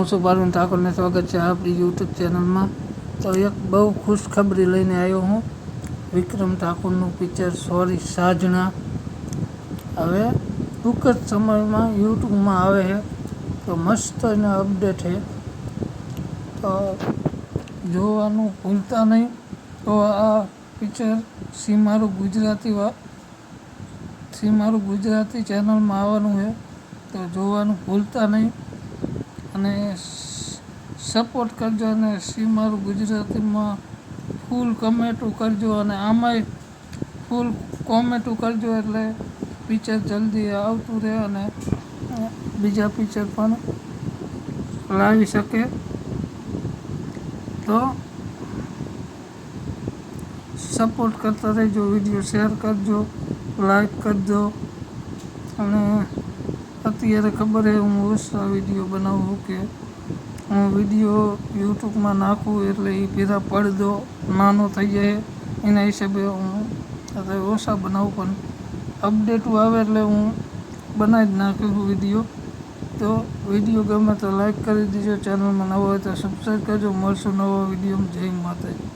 હું છું ઠાકોરને સ્વાગત છે આપણી યુટ્યુબ ચેનલમાં તો એક બહુ ખુશખબરી લઈને આવ્યો હું. વિક્રમ ઠાકોરનું પિક્ચર સોરી સાજણા. હવે ટૂંક જ સમયમાં યુટ્યુબમાં આવે છે. તો મસ્ત એને અપડેટ છે. તો જોવાનું ભૂલતા નહીં. તો આ પિક્ચર સી મારું ગુજરાતી સી મારું ગુજરાતી ચેનલમાં આવવાનું છે. તો જોવાનું ભૂલતા નહીં. અને સપોર્ટ કરજો અને સી ગુજરાતીમાં ફૂલ કમેન્ટો કરજો અને આમાંય ફૂલ કોમેન્ટો કરજો એટલે પિક્ચર જલ્દી આવતું રહે અને બીજા પિક્ચર પણ લાવી શકે. તો સપોર્ટ કરતા રહેજો વીડિયો શેર કરજો લાઈક કરજો અને અત્યારે ખબર છે હું ઓછા વીડિયો બનાવું કે હું વીડિયો યુટ્યુબમાં નાખું એટલે એ પહેલાં પડદો નાનો થઈ જાય. એના હિસાબે હું અત્યારે ઓછા બનાવું, પણ અપડેટો આવે એટલે હું બનાવી જ નાખું વીડિયો તો વીડિયો ગમે તો લાઈક કરી દેજો ચેનલમાં નવો હોય તો સબસ્ક્રાઈબ કરજો. મળશું નવા વિડીયોમાં જય માતાજી.